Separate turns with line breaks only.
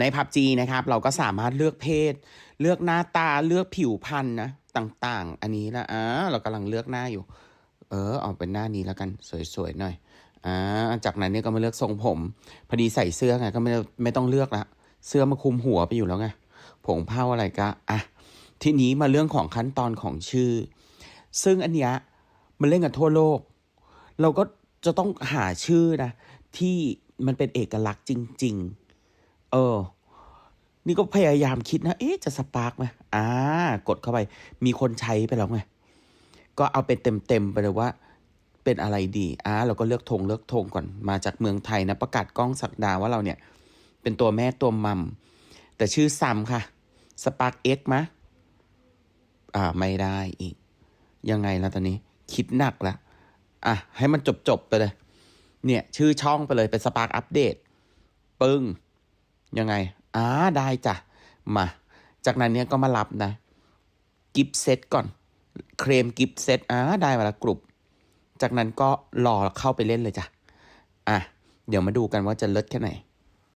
ในพับจีนะครับ เราก็สามารถเลือกเพศ เลือกหน้าตาเลือกผิวพรรณนะต่างๆ อันนี้นะอ่าเรากำลังเลือกหน้าอยู่ เออเอาเป็นหน้านี้แล้วกันสวยๆหน่อยอ่าจากนั้นเนี่ยก็มาเลือกทรงผม พอดีใส่เสื้อไงก็ไม่ไม่ต้องเลือกละเสื้อมาคุมหัวไปอยู่แล้วไงผงเผ้าอะไรก็อะทีนี้มาเรื่องของขั้นตอนของชื่อ ซึ่งอันเนี้ยมันเล่นกันทั่วโลก เราก็จะต้องหาชื่อนะที่มันเป็นเอกลักษณ์จริง ๆ เออ นี่ก็พยายามคิดนะ เอ๊ะ จะสปาร์กไหมอ่า กดเข้าไป มีคนใช้ไปแล้วไง ก็เอาเป็นเต็มๆไปเลยว่า เป็นอะไรดี อ่า เราก็เลือกธงเลือกธงก่อน มาจากเมืองไทยนะ ประกาศกล้องสักดาว่าเราเนี่ย เป็นตัวแม่ตัวมัม แต่ชื่อซัมค่ะสปาร์กเอ็กมะอ่า ไม่ได้อีก ยังไงแล้วตอนนี้ คิดหนักละอะ ให้มันจบๆไปเลย เนี่ย ชื่อช่องไปเลย เป็นสปาร์กอัปเดต ปึ้ง ยังไงอ่าได้จ้ะ มา จากนั้นเนี่ยก็มารับนะ กิฟต์เซตก่อน เครมกิฟต์เซตอ่าได้มาละกลุ่มจากนั้นก็รอเข้าไปเล่นเลยจ้ะ อะ เดี๋ยวมาดูกันว่าจะเลิศแค่ไหน